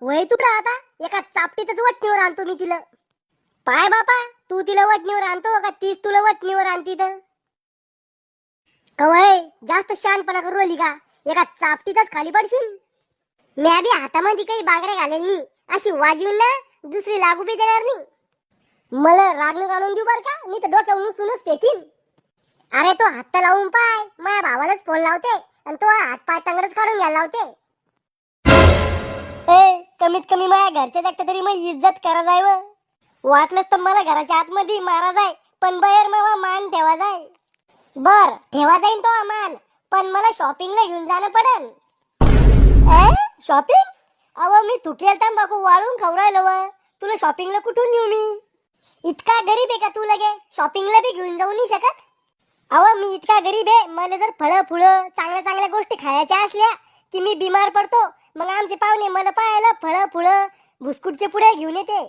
वय तुला आता एका चापटीतच वटणीवर आणतो मी तिला. पाय बापा तू तिला वटणीवर आणतो का तीच तुला वटणीवर आणती तर कवय जास्त शानपणा करू आली का? एका चापटीतच खाली पडशील. मी बी हातामध्ये काही बागड्या घालेली अशी वाजवून ना दुसरी लागू बी देणार नाही. मला रागणं घालून देऊ बर का? मी तर डोक्यावर उचलूनच फेकीन. अरे तो हात लावून पाय. माझ्या भावालाच फोन लावते. आणि तो हात पाय तंगडच काढून घ्यायला लावते. कमीत कमी माझ्या घरच्या जागत तरी मग इज्जत करा जाय व. वाटलंच तर मला घराच्या आतमध्ये मारा जाय पण बाहेर मावा मान ठेवा जाय बर ठेवा जाईन तो मान पण मला शॉपिंगला घेऊन जाणं पडन ए शॉपिंग अव मी थुकेल तंबाखू वाळून खाऊ राहिलो व. तुला शॉपिंगला कुठून नेऊ मी? इतका गरीब आहे का तू लगे? शॉपिंगला बी घेऊन जाऊ नाही शकत? अव मी इतका गरीब आहे मला जर फळं फुळं चांगल्या चांगल्या गोष्टी खायच्या असल्या की मी बिमार पडतो मग आमचे पाहुणे मला पाहायला फळं फुळं बुस्कुटचे पुढे घेऊन येते.